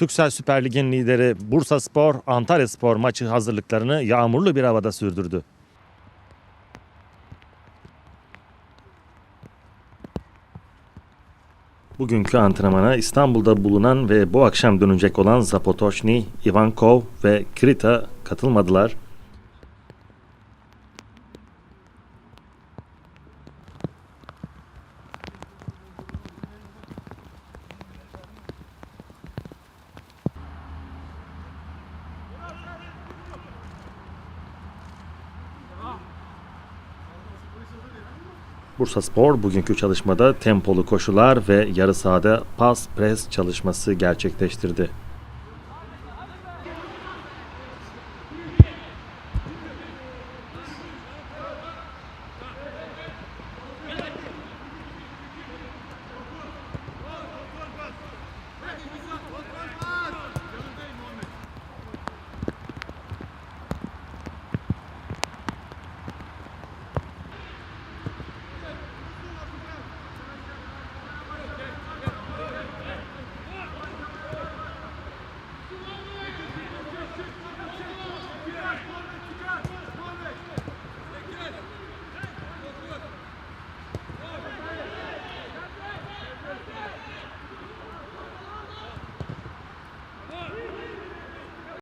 Türksel Süper Lig'in lideri Bursa Spor, Antalya Spor maçı hazırlıklarını yağmurlu bir havada sürdürdü. Bugünkü antrenmana İstanbul'da bulunan ve bu akşam dönecek olan Zapotoşny, Ivankov ve Krita katılmadılar. Bursa Spor bugünkü çalışmada tempolu koşular ve yarı sahada pas pres çalışması gerçekleştirdi.